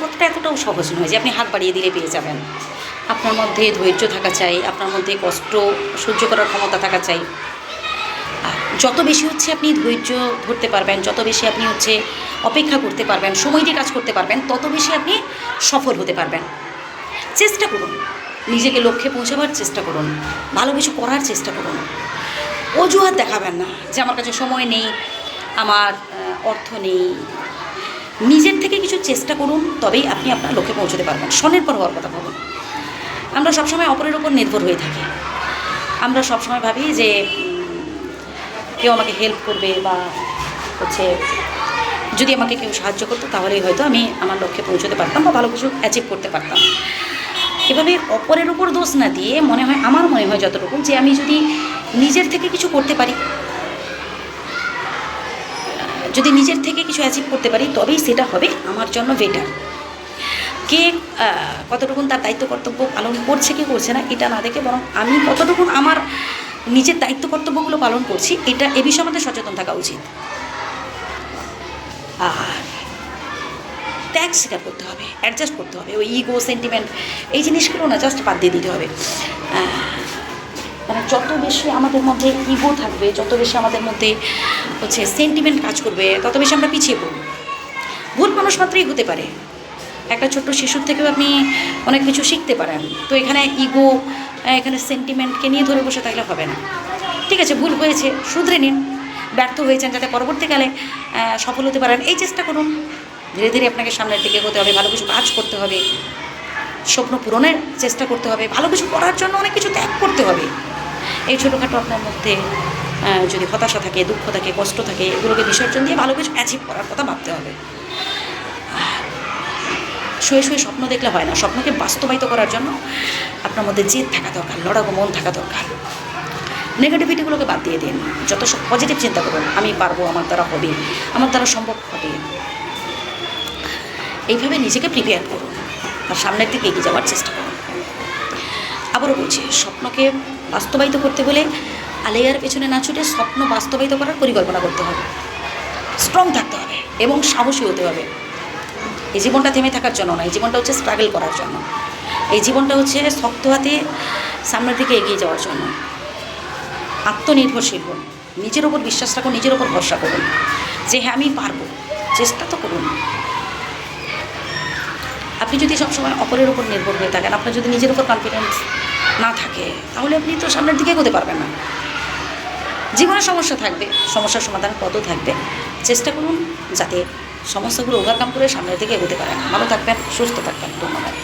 পথটা এতটাও সহজ নয় যে আপনি হাত বাড়িয়ে দিলে পেয়ে যাবেন। আপনার মধ্যে ধৈর্য থাকা চাই, আপনার মধ্যে কষ্ট সহ্য করার ক্ষমতা থাকা চাই। যত বেশি হচ্ছে আপনি ধৈর্য ধরতে পারবেন, যত বেশি আপনি হচ্ছে অপেক্ষা করতে পারবেন, সময় দিয়ে কাজ করতে পারবেন, তত বেশি আপনি সফল হতে পারবেন। চেষ্টা করুন। নিজেকে লক্ষ্যে পৌঁছাবার চেষ্টা করুন। ভালো কিছু করার চেষ্টা করুন। অজুহাত দেখাবেন না যে আমার কাছে সময় নেই, আমার অর্থ নেই নিজের থেকে কিছু চেষ্টা করুন, তবেই আপনি আপনার লক্ষ্যে পৌঁছতে পারবেন। স্বনির্ভর হওয়ার কথা ভাবুন। আমরা সবসময় অপরের ওপর নির্ভর হয়ে থাকি। আমরা সবসময় ভাবি যে কেউ আমাকে হেল্প করবে বা হচ্ছে যদি আমাকে কেউ সাহায্য করতো, তাহলেই হয়তো আমি আমার লক্ষ্যে পৌঁছতে পারতাম বা ভালো কিছু অ্যাচিভ করতে পারতাম। এভাবে অপরের উপর দোষ না দিয়ে মনে হয়, আমার মনে হয় যতটুকু যে আমি যদি নিজের থেকে কিছু করতে পারি যদি নিজের থেকে কিছু অ্যাচিভ করতে পারি, তবেই সেটা হবে আমার জন্য বেটার কে কতটুকুন তার দায়িত্ব কর্তব্য পালন করছে কি করছে না, এটা না দেখে বরং আমি কতটুকুন আমার নিজের দায়িত্ব কর্তব্যগুলো পালন করছি, এটা এ বিষয়ে আমাদের সচেতন থাকা উচিত। আর ত্যাগ স্বীকার করতে হবে অ্যাডজাস্ট করতে হবে, ওই ইগো সেন্টিমেন্ট এই জিনিসগুলো না জাস্ট বাদ দিয়ে দিতে হবে। মানে যত বেশি আমাদের মধ্যে ইগো থাকবে, যত বেশি আমাদের মধ্যে হচ্ছে সেন্টিমেন্ট কাজ করবে, তত বেশি আমরা পিছিয়ে পড়ব। ভুল মানুষ মাত্রই হতে পারে। একটা ছোট্ট শিশুর থেকেও আপনি অনেক কিছু শিখতে পারেন। তো এখানে ইগো এখানে সেন্টিমেন্টকে নিয়ে ধরে বসে থাকলে হবে না। ঠিক আছে, ভুল হয়েছে, শুধরে নিন। ব্যর্থ হয়েছেন যাতে পরবর্তীকালে সফল হতে পারেন। এই চেষ্টা করুন। ধীরে ধীরে আপনাকে সামনের দিকে এগোতে হবে, ভালো কিছু কাজ করতে হবে। স্বপ্ন পূরণের চেষ্টা করতে হবে, ভালো কিছু করার জন্য অনেক কিছু ত্যাগ করতে হবে। এই ছোটোখাটো আপনার মধ্যে যদি হতাশা থাকে, দুঃখ থাকে, কষ্ট থাকে, এগুলোকে বিসর্জন দিয়ে ভালো কিছু অ্যাচিভ করার কথা ভাবতে হবে। শুয়ে শুয়ে স্বপ্ন দেখলে হয় না, স্বপ্নকে বাস্তবায়িত করার জন্য আপনার মধ্যে জেদ থাকা দরকার, লড়াকো মন থাকা দরকার। নেগেটিভিটিগুলোকে বাদ দিয়ে দিন, যত সব পজিটিভ চিন্তা করুন, আমি পারব, আমার দ্বারা হবে, আমার দ্বারা সম্ভব হবে। এইভাবে নিজেকে প্রিপেয়ার করুন আর সামনের দিকে এগিয়ে যাওয়ার চেষ্টা করুন। আবারও বলছি, স্বপ্নকে বাস্তবায়িত করতে হলে আলেয়ার পেছনে না ছুটে স্বপ্ন বাস্তবায়িত করার পরিকল্পনা করতে হবে। স্ট্রং থাকতে হবে এবং সাহসী হতে হবে। এই জীবনটা থেমে থাকার জন্য না, এই জীবনটা হচ্ছে স্ট্রাগল করার জন্য। এই জীবনটা হচ্ছে শক্ত হাতে সামনের দিকে এগিয়ে যাওয়ার জন্য। আত্মনির্ভরশীল হন। নিজের ওপর বিশ্বাস রাখুন, নিজের ওপর ভরসা করুন। যে হ্যাঁ আমি পারব, চেষ্টা তো করুন। আপনি যদি সবসময় অপরের উপর নির্ভর হয়ে থাকেন, আপনার যদি নিজের উপর কনফিডেন্স না থাকে, তাহলে আপনি তো সামনের দিকে এগোতে পারবেন না। জীবনে সমস্যা থাকবে, সমস্যার সমাধান পদও থাকবে। চেষ্টা করুন যাতে সমস্যাগুলো ওভারকাম করে সামনের দিকে এগোতে পারেন। ভালো থাকবেন, সুস্থ থাকবেন, ধন্যবাদ।